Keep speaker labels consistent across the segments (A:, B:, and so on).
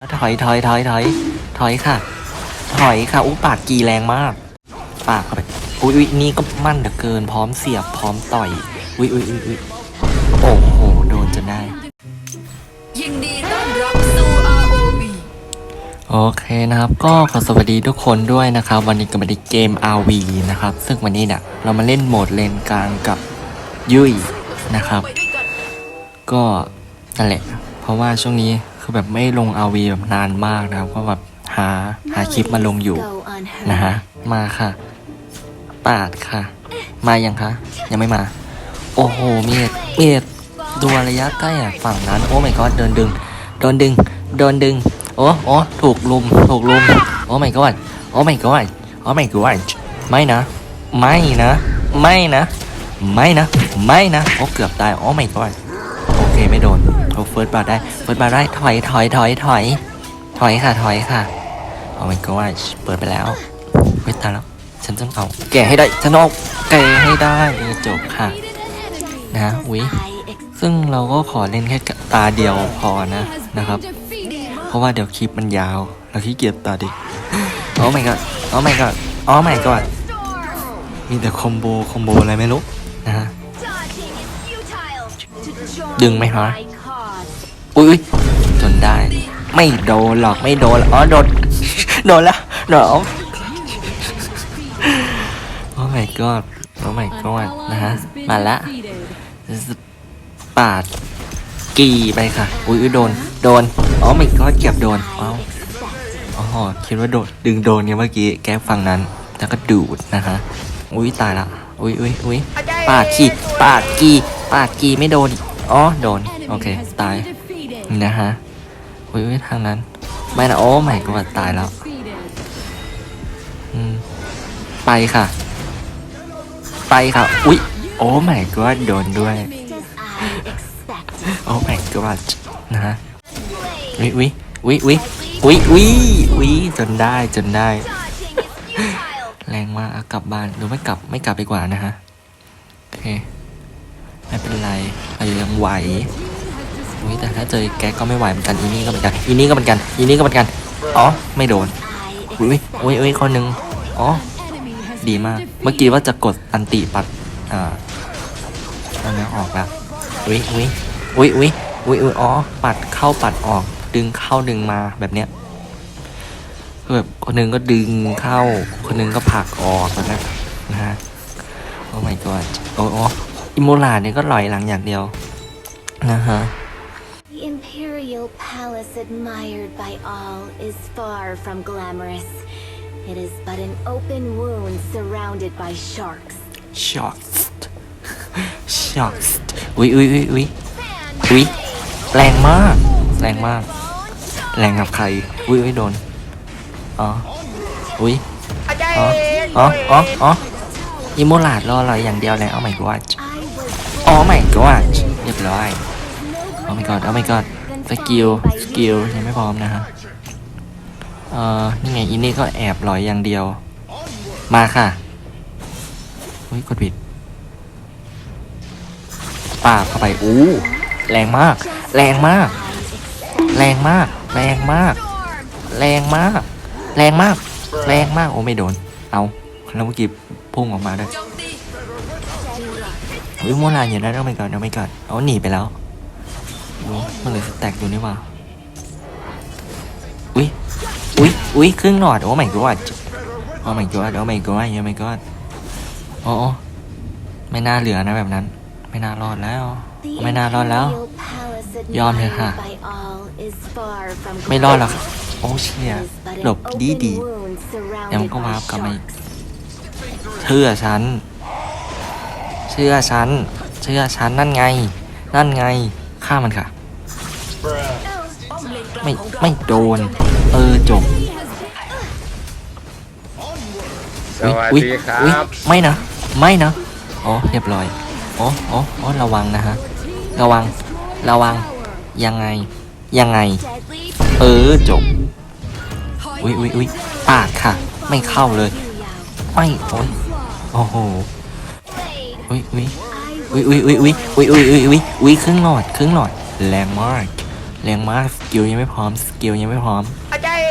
A: ถอยถอยถอยถอยถอยค่ะ ถอยค่ะอู้ปากกีแรงมาก ปากเข้าไปอุ้ยอุ้ยนี่ก็มั่นเหลือเกิน พร้อมเสียบพร้อมต่อยอุ้ยอุ้ยอุ้ยอุ้ยโอ้โหโดนจนได้
B: ยินดีต้อนรับสู่ ROV
A: โอเคนะครับ ก็ขอสวัสดีทุกคนด้วยนะครับ วันนี้ก็มาในเกม RV นะครับ ซึ่งวันนี้เนี่ยเรามาเล่นโหมดเลนกลางกับยุ้ยนะครับ
B: ไปด้วยกัน
A: ก็นั่นแหละ เพราะว่าช่วงนี้ คือแบบไม่ลง RV แบบนานมากนะครับ ก็แบบหาหาคลิปมาลงอยู่นะฮะ มาค่ะ ปาดค่ะ มายังคะ ยังไม่มา โอ้โห เมียดเมียดดูระยะใกล้อะฝั่งนั้น โอ้ my god เดินดึง โดนดึง โดนดึง โอ้โอ้ถูกลุม ถูกลุม โอ้ my god โอ้ my god โอ้ my god ไม่นะ ไม่นะ ไม่นะ ไม่นะ ไม่นะ โอ้เกือบตาย โอ้ my god โอเคไม่โดน เฟิร์สบาร์ได้เฟิร์สบาร์ได้ถอยถอยถอยถอยถอยค่ะถอยค่ะโอ้ my god เปิดไปแล้วเฮ้ยตายแล้วฉันต้องเอาแกะให้ได้ฉันเอาแกะให้ได้จบค่ะ นะอุ๊ยซึ่งเราก็ขอเล่นแค่ตาเดียวพอนะนะครับ เพราะว่าเดี๋ยวคลิปมันยาว เราขี้เกียจตัดดิโอ้ my god โอ้ my god โอ้ my god มีแต่คอมโบคอมโบอะไรไม่รู้นะฮะดึงไหมฮะ อุ้ยจนได้ ไม่โดนหรอกไม่โดนหรอกอ๋อโดนโดนแล้วโดนโอ้ my god โอ้ my god นะฮะมาละปาดกีไปค่ะ อุ้ยโดนโดนอ๋อ my god เก็บโดนเอ้าอ๋อคิดว่าโดนดึงโดนเนี่ยเมื่อกี้แก้ฝั่งนั้นแล้วก็ดูดนะคะอุ้ยตายละอุ้ยอุ้ยอุ้ยปาดขีปาดกีปาดกีไม่โดนอ๋อโดนโอเคตาย นะฮะอุ้ยทางนั้น ไม่นะโอ้ my god ตายแล้วไปค่ะ ไปค่ะ อุ๊ยโอ้ my god โดนด้วย โอ้ my god นะฮะวิวิวิวิวิวิวิจนได้จนได้ แรงมากกลับบ้านหรือไม่กลับไม่กลับดีกว่านะฮะโอเคไม่เป็นไรเรายังไหว อุ้ยแต่ถ้าเจอแกก็ไม่ไหวเหมือนกันอีนี่ก็เหมือนกันอีนี่ก็เหมือนกันอีนี่ก็เหมือนกันอ๋อไม่โดนอุ้ยอุ้ยอุ้ยคนหนึ่งอ๋อดีมาก เมื่อกี้ว่าจะกดอันติปัดอ่าอันนี้ออกแล้วอุ้ยอุ้ยอุ้ยอุ้ยอุ้ยอุ้ยอ๋อปัดเข้าปัดออก ดึงเข้าดึงมาแบบเนี้ยแบบคนหนึงก็ดึงเข้า คนหนึงก็ผลักออกแบบนั้นนะฮะโอ้ my god โอ้โอ้อิโมลาเนี่ยก็ลอยหลังอย่างเดียวนะฮะ
C: palace admired by all is far from glamorous. It is but an open wound surrounded by sharks.
A: shocked shocked อุ้ยอุ้ยอุ้ยอุ้ยอุ้ยแรงมาก แรงมาก แรงกับใคร อุ้ยอุ้ยโดน อ๋อ อุ้ยอ๋อ อ๋อ อ๋ออ๋ออิโมลาดรอเราอย่างเดียวเลยเอา my god
C: I was
A: อ๋อ my god เรียบร้อยโอ้ my god โอ้ my god สกิล สกิลยังไม่พร้อมนะฮะ เอ่อ นี่ไงอินนี่ก็แอบลอยอย่างเดียว มาค่ะอุ้ยกดผิดปาเข้าไป อู้ แรงมาก แรงมาก แรงมาก แรงมาก แรงมาก แรงมาก แรงมาก โอ้ไม่โดน เอาแล้วเมื่อกี้พุ่งออกมาด้วย
B: โจม
A: วิโมลานอยู่นะเอาไม่ก่อนเอาไม่ก่อนเอาหนีไปแล้ว มันเหลือสแต็กอยู่นี่ว่าอุ้ยอุ้ยอุ้ยครึ่งหลอดโอ้ my god โอ้ my god โอ้ my god โอ้ my god โอ้โอ้ไม่น่าเหลือนะแบบนั้น ไม่น่ารอดแล้ว ไม่น่ารอดแล้ว ยอมเถอะค่ะ ไม่รอดหรอกโอ้เชียหลบดีดีเดี๋ยวมันก็วาร์ปกลับมาอีกเชื่อฉัน เชื่อฉัน เชื่อฉันนั่นไง นั่นไง ฆ่ามันค่ะ
B: ป้อมเลนกลาง
A: ไม่
B: ของเรา
A: ไม่โดน เออจบ
D: สวัสดีครั
A: อุ๊ย
D: บ
A: ไม่นะ ไม่นะอ๋อเรียบร้อยอ๋ออ๋ออ๋อระวังนะฮะ ระวัง ระวัง ยังไง ยังไง เออจบ
B: ถอย
A: อุ้ยอุ้ยอุ้ยปาดค่ะ ไม่เข้าเลย ไม่โอ้ยโอ้โหอุ้ยอุ้ย อุ้ยอุ้ยอุ้ยอุ้ยอุ้ยอุ้ยอุ้ยอุ้ยอุ้ยครึ่งหลอดครึ่งหลอดแรงมากแรงมากสกิลยังไม่พร้อมสกิลยังไม่พร้อม
D: อาจารย์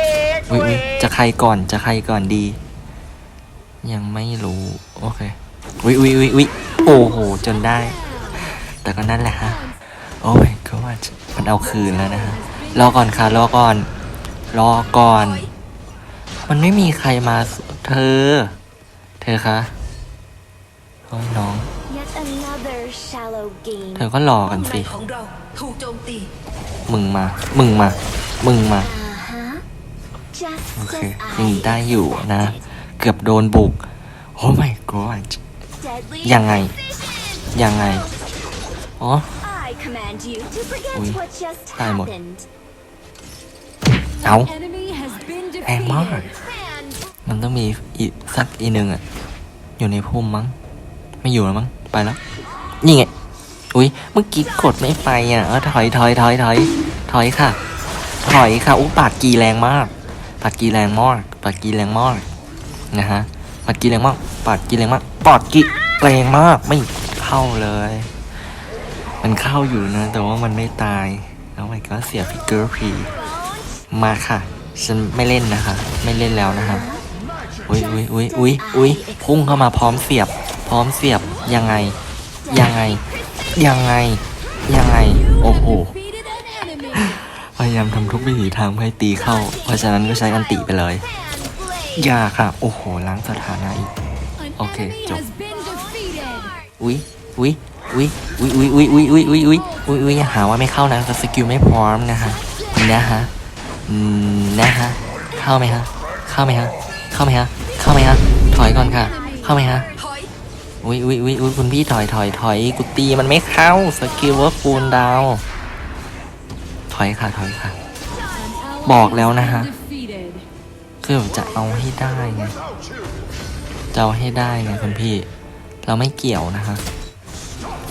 A: อุ้ยอุ้ยจะใครก่อนจะใครก่อนดี ยังไม่รู้โอเคอุ้ยอุ้ยอุ้ยอุ้ยโอ้โหจนได้ แต่ก็นั่นแหละฮะโอ้ยก็ว่ามันเอาคืนแล้วนะฮะรอก่อนค่ะรอก่อนรอก่อน มันไม่มีใครมาเธอ เธอคะโอ้ยน้อง เธอก็รอกันสิ
B: ป้อมในของเราถูกโจมตี
A: มึงมา มึงมา มึงมา
C: Uh-huh. Just
A: โอเค
C: as
A: ยัง
C: I
A: ได้อยู่นะ เกือบโดนบุก โอ้ my god
C: deadly
A: ยังไง ยังไง อ๋อ
C: I command you to forget
A: Ui,
C: what just
A: tai một.
C: happened.
A: เอา
E: Enemy has been
A: แรงมาก
E: defeated.
C: And
A: มันต้องมีอีกสักอีหนึ่งอะ อยู่ในพุ่มมั้ง ไม่อยู่แล้วมั้ง ไปแล้ว นี่ไง อุ้ยเมื่อกี้กดไม่ไปอะเออถอยถอยถอยถอยถอยค่ะ ถอยค่ะอุ้ปากกีแรงมาก ปากกีแรงมาก ปากกีแรงมากนะฮะ ปากกีแรงมาก ปากกีแรงมากปากกีแรงมาก ไม่เข้าเลย มันเข้าอยู่นะ แต่ว่ามันไม่ตาย แล้วมันก็เสียฟิกเกอร์พีมาค่ะ ฉันไม่เล่นนะคะ ไม่เล่นแล้วนะคะอุ้ยอุ้ยอุ้ยอุ้ยอุ้ยพุ่งเข้ามาพร้อมเสียบ พร้อมเสียบยังไง ยังไง ยังไง ยังไง โอ้โห พยายามทำทุกวิถีทางเพื่อให้ตีเข้า เพราะฉะนั้นก็ใช้อันติไปเลย ยาค่ะโอ้โห ล้างสถานะอีก
E: An
A: Okay,
E: enemy
A: chụp.
E: has been defeated.
A: อุ้ยอุ้ยอุ้ยอุ้ยอุ้ยอุ้ยอุ้ยอุ้ยอุ้ยอุ้ยอุ้ยอุ้ยอย่าหาว่าไม่เข้านะแต่สกิลไม่พร้อมนะฮะ นะฮะนะฮะ เข้าไหมฮะ เข้าไหมฮะ เข้าไหมฮะ เข้าไหมฮะ ถอยก่อนค่ะ เข้าไหมฮะ
B: อุ้ย
A: อุ้ยอุ้ยอุ้ยคุณพี่ถอยถอยถอยกูตีมันไม่เข้าสกิลเวิร์ฟูลดาว ถอยค่ะถอยค่ะ บอกแล้วนะฮะคือจะเอาให้ได้ไงจะเอาให้ได้ไงคุณพี่ เราไม่เกี่ยวนะฮะ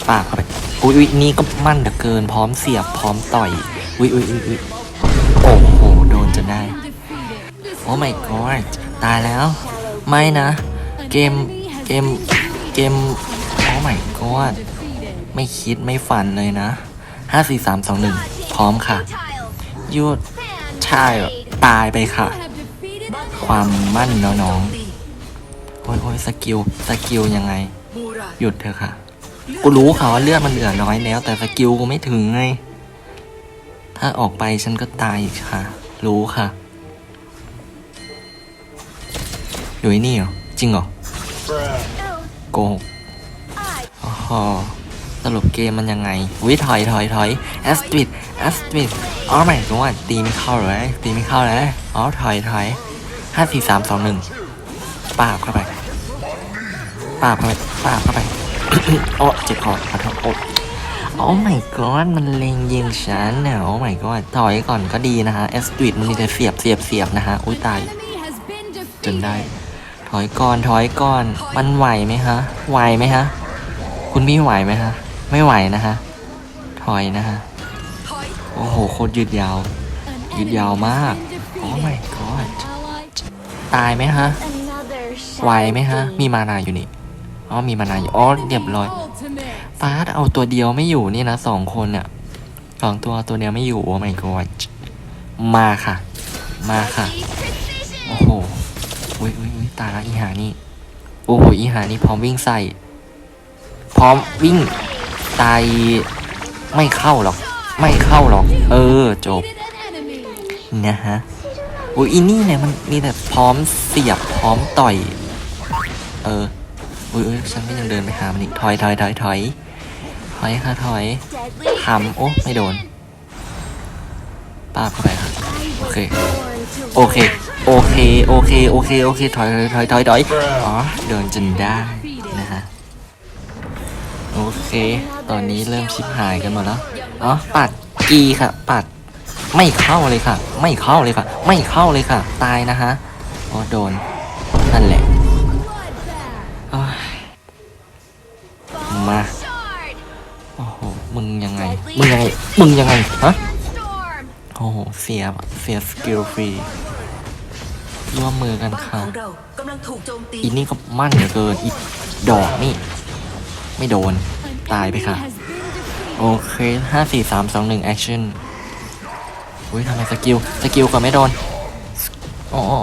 A: ปากเข้าไปอุ้ยอุ้ยนี่ก็มั่นเหลือเกินพร้อมเสียบพร้อมต่อยอุ้ยอุ้ยอุ้ยอุ้ยโอ้โหโดนจะได้โอ้ my god ตายแล้ว ไม่นะ เกมเกม เกมโอ้ my god
E: Defeated.
A: ไม่คิดไม่ฝันเลยนะห้าสี่สามสองหนึ่งพร้อมค่ะยุดใช่เหรอตายไปค่ะ ความมั่นน้อง
B: ตี
A: โอ้ยโอ้ยสกิลสกิลยังไง
B: มูร
A: หยุดเถอะค่ะ กูรู้ค่ะว่าเลือดมันเหลือน้อยแล้ว แต่สกิลกูไม่ถึงไง ถ้าออกไปฉันก็ตายอีกค่ะ รู้ค่ะ อยู่ไอ้นี่เหรอ จริงเหรอ โกหก
C: I
A: อ๋อสรุปเกมมันยังไงวิถอยถอยถอยแอสตริดแอสตริดอ๋อไม่ก็ว่าตีไม่เข้าเลยตีไม่เข้าเลยอ๋อถอยถอยห้าสี่สามสองหนึ่งปาบเข้าไปปาบเข้าไปปาบเข้าไปโอ้เจ็บคอขอโทษโอ้โอ้ my god มันเล็งยิงฉันเนี่ยโอ้ my god ถอยก่อนก็ดีนะฮะแอสตริดมันมีแต่เสียบเสียบเสียบนะฮะอุ้ยตายจนได้ ถอยก่อนถอยก่อน มันไหวไหมฮะ ไหวไหมฮะ คุณพี่ไหวไหมฮะ ไม่ไหวนะฮะ ถอยนะฮะ โอ้โห โคตรยืดยาว ยืดยาวมาก โอ้ my god ตายไหมฮะ ไหวไหมฮะ มีมานาอยู่นี่ อ๋อ มีมานาอยู่ อ๋อ เรียบร้อย ฟาดเอาตัวเดียวไม่อยู่นี่นะสองคนเนี่ยสองตัวตัวเดียวไม่อยู่ โอ้ my god มาค่ะ มาค่ะ อุ้ยอุ้ยอุ้ยตายล้วอีหานี่โอ้โหอีหานี่พร้อมวิ่งใส่ พร้อมวิ่งตายไม่เข้าหรอก ไม่เข้าหรอก เออจบนะฮะอุ้ยอีนี่เนี่ยมันมีแต่พร้อมเสียบพร้อมต่อย เอออุ้ยอุ้ยฉันก็ยังเดินไปหามันอีกถอยถอยถอยถอยถอยค่ะถอยทำโอ้ไม่โดนป้าเข้าไปค่ะโอเค โอเค โอเค โอเค โอเค โอเค ถอย ถอย ถอย ถอย อ๋อ เดินจนได้นะฮะ โอเค ตอนนี้เริ่มชิบหายกันหมดแล้ว อ๋อ ปัดกีค่ะ ปัด ไม่เข้าเลยค่ะ ไม่เข้าเลยค่ะ ไม่เข้าเลยค่ะ ตายนะฮะอ๋อโดน นั่นแหละ มา โอ้โห มึงยังไง มึงยังไง มึงยังไง ฮะ โอ้โห เสียบเสียสกิลฟรี ร่วมมือกัน
B: บ้านข
A: ค่ะ
B: องเรากำลังถูกโจมตี
A: อีนี่ก็มั่นเหลือเกินอีดอกนี่ ไม่โดน
E: An
A: ตายไป
E: enemy
A: ค่ะ
E: has been defeated.
A: โอเคห้าสี่สามสองหนึ่งแอคชั่นอุ้ยทำไมสกิล สกิลก็ไม่โดนอ๋ออ๋อ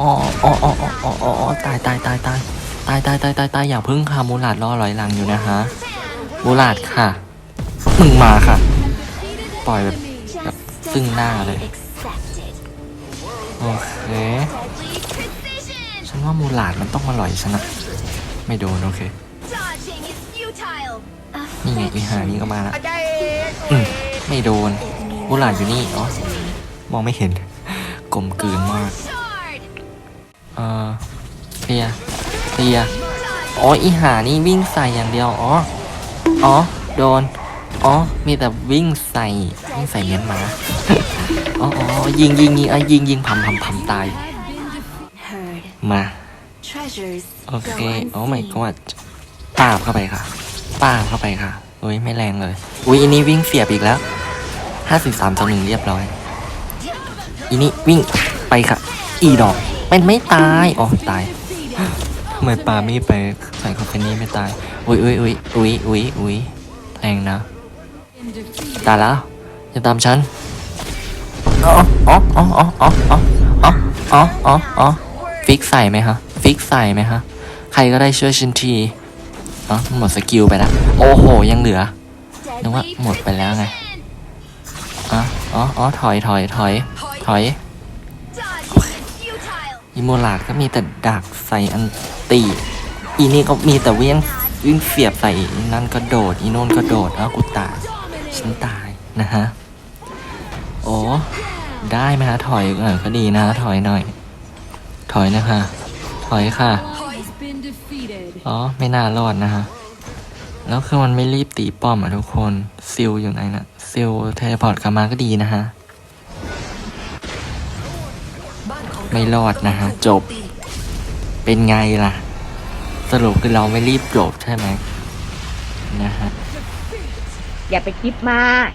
A: อ๋ออ๋ออ๋ออ๋ออ๋ออ๋อตายตายตายตายตายตายตายตายตายอย่าพึ่งค่ะมูหลาดล่อลอยหลังอยู่นะฮะมูหลาดค่ะ มึงมาค่ะ ปล่อยแบบแบบ
C: Just
A: ซึ่งหน้า
C: as
A: เล
C: I
A: ย
C: expected.
A: โอเค
C: Deadly precision!
A: ฉัน ว่ามูหลาดมันต้องมาหลอยฉันนะ ไม่โดนโอเค
C: Dodging is futile!
A: นี่ไงอีหานี่ก็มาละอืมไม่โดนมูหลาดอยู่นี่อ๋อมองไม่เห็นกลมกลืนมาก
C: Shard!
A: เออเคลียร์เคลียร์อ๋ออีหานี่วิ่งใส่อย่างเดียวอ๋ออ๋อโดนอ๋อมีแต่วิ่งใส่วิ่งใส่เมียนมาอ๋ออ๋อยิงยิงยิงอะยิงยิงพัมพัมพัมตาย
C: Heard.
A: มา
C: Treasures
A: โอเค
C: go
A: โอ้ไม่
C: unseen.
A: ก็ว่าปาบเข้าไปค่ะปาบเข้าไปค่ะอุ้ยไม่แรงเลย อุ้ยอันนี้วิ่งเสียบอีกแล้วห้าสิบสามต่อหนึ่งเรียบร้อยอีนี่วิ่งไปค่ะ อีดอกเป็นไม่ตายอ๋อตายทำไมปาไม่ไปใส่คาเฟนี่ไม่ตายอุ้ยอุ้ยอุ้ยอุ้ยอุ้ยอุ้ยแรงนะตายแล้วอย่าตามฉันอ๋ออ๋ออ๋ออ๋ออ๋ออ๋ออ๋ออ๋ออ๋ออ๋อ ฟิกใส่ไหมฮะ ฟิกใส่ไหมฮะ ใครก็ได้ช่วยฉันทีเอ๋อหมดสกิลไปแล้ว โอ้โห ยังเหลือ นึกว่าหมดไปแล้วไงอ๋ออ๋ออ๋อถอยถอยถอยถอยอีโมลาดก็มีแต่ดักใส่อันตีอีนี่ก็มีแต่วียงวิ่งเสียบใส่นั่นก็โดด อีโน่นก็โดดอ้าวกูตายฉันตายนะฮะ โอ้ ได้ไหมฮะ ถอยเออก็ดีนะ ถอยหน่อย ถอยนะคะ ถอยค่ะ อ๋อ ไม่น่ารอดนะฮะแล้วคือมันไม่รีบตีป้อมอะทุกคน ซิลอยู่ไหนนะซิลเทเลพอร์ตกลับมาก็ดีนะฮะ ไม่รอดนะฮะ จบ เป็นไงล่ะ สรุปคือเราไม่รีบจบใช่ไหมนะฮะ
F: อย่าไปคิดมาก